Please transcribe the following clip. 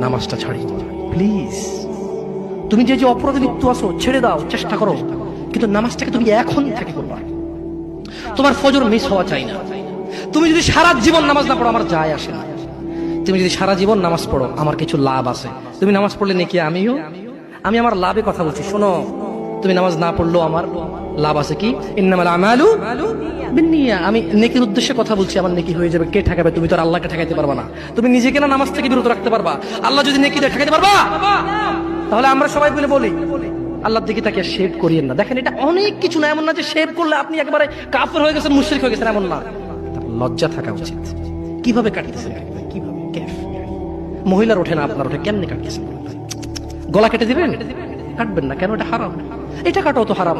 নামাজটা ছাড়ি। প্লিজ তুমি যে যে অপরাধে লিপ্ত আছো, ছেড়ে দাও, চেষ্টা করো। কিন্তু নামাজটাকে তুমি এখন থেকে করবা। তোমার ফজর মিস হওয়া চাই না। তুমি যদি সারা জীবন নামাজ না পড়ো, আমার যায় আসে না। তুমি যদি সারা জীবন নামাজ পড়ো, আমার কিছু লাভ আছে। তুমি নামাজ পড়লে নাকি আমিও? আমি আমার লাভে কথা বলছি, শোনো। তুমি নামাজ না পড়লেও আমার লাভ আছে কি? আমালু আমি নেকির উদ্দেশ্যে কথা বলছি, আমার নেকি হয়ে যাবে। কে ঠেকাবে? তুমি তো আল্লাহকে ঠেকাইতে পারবা না। তুমি নিজেকে না নামাজ থেকে বিরত রাখতে পারবা। আল্লাহ যদি নেকি ঠেকাইতে পারবা? তাহলে আমরা সবাই বলে বলি, আল্লাহর দিকে তাকে শেভ করিয়েন না। দেখেন, এটা অনেক কিছু না, এমন না যে শেভ করলে আপনি একেবারে কাফের হয়ে গেছেন, মুশরিক হয়ে গেছেন, এমন না। লজ্জা থাকা উচিত। কীভাবে কাটতেছেন? কীভাবে? কেফ মহিলার ওঠে না, আপনার ওঠে। কেমনে কাটতেছেন? গলা কেটে দিবেন? কাটবেন না। কেন? এটা হারাম। এটা কাটাও তো হারাম।